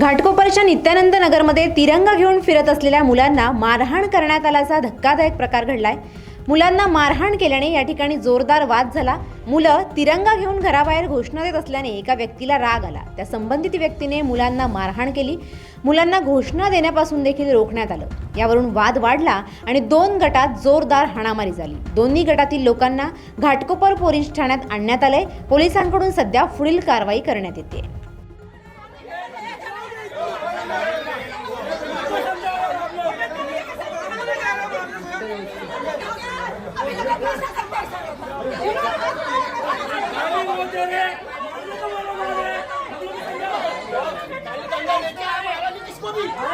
घाटकोपरच्या नित्यानंद नगरमध्ये तिरंगा घेऊन फिरत असलेल्या मुलांना मारहाण करण्यात आल्याचा धक्कादायक प्रकार घडलाय. मुलांना मारहाण केल्याने या ठिकाणी जोरदार वाद झाला. मुलं तिरंगा घेऊन घराबाहेर घोषणा देत असल्याने एका व्यक्तीला राग आला. त्या संबंधित व्यक्तीने मुलांना मारहाण केली. मुलांना घोषणा देण्यापासून देखील रोखण्यात आलं. यावरून वाद वाढला आणि दोन गटात जोरदार हाणामारी झाली. दोन्ही गटातील लोकांना घाटकोपर पोलीस ठाण्यात आणण्यात आलंय. पोलिसांकडून सध्या पुढील कारवाई करण्यात येते. Scooby!